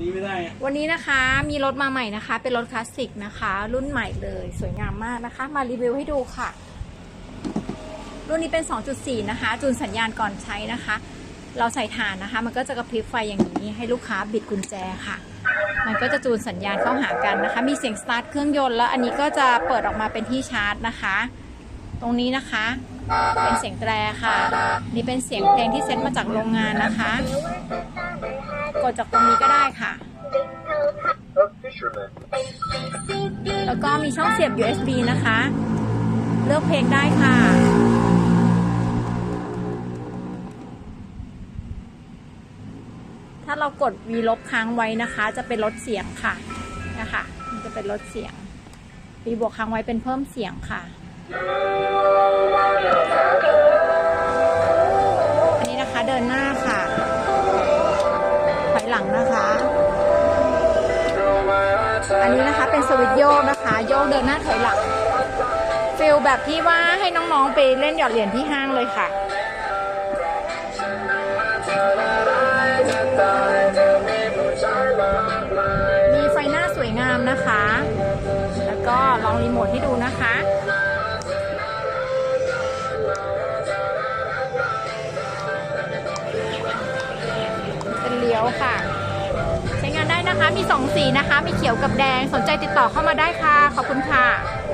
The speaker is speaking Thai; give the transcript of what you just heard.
นี้ไม่ได้ไงวันนี้นะคะมีรถมาใหม่นะคะ เป็นรถคลาสสิกนะคะ รุ่นใหม่เลยสวยงามมากนะคะ มารีวิวให้ดูค่ะ รุ่นนี้เป็น 2.4 นะคะ จูนสัญญาณก่อนใช้นะคะ เราใส่ฐานนะคะ มันก็จะกระพริบไฟอย่างนี้ให้ลูกค้าบิดกุญแจค่ะ มันก็จะจูนสัญญาณเข้าหากันนะคะ มีเสียงสตาร์ทเครื่องยนต์แล้ว อันนี้ก็จะเปิดออกมาเป็นที่ชาร์จนะคะ ตรงนี้นะคะ เป็นเสียงแตรค่ะ นี่เป็นเสียงเพลงที่เซ็ตมาจากโรงงานนะคะ ดจากตรงนี้ก็ได้ค่ะ แล้วก็มีช่องเสียบ USB นะคะ เลือกเพลงได้ค่ะ ถ้าเรากด V ลบค้างไว้นะคะ จะเป็นลดเสียงค่ะ นะคะ มันจะเป็นลดเสียง V บวกค้างไว้เป็นเพิ่มเสียงค่ะ อันนี้นะคะเป็นสวิตช์โยกนะคะ โยกเดินหน้าถอยหลังฟิลแบบที่ว่าให้น้องๆไปเล่นหยอดเหรียญที่ห้างเลยค่ะ มีไฟหน้าสวยงามนะคะ แล้วก็ลองรีโมทให้ดูนะคะเป็นเลี้ยวค่ะ นะคะ มีสองสีนะคะ มีเขียวกับแดง สนใจติดต่อเข้ามาได้ค่ะ ขอบคุณค่ะ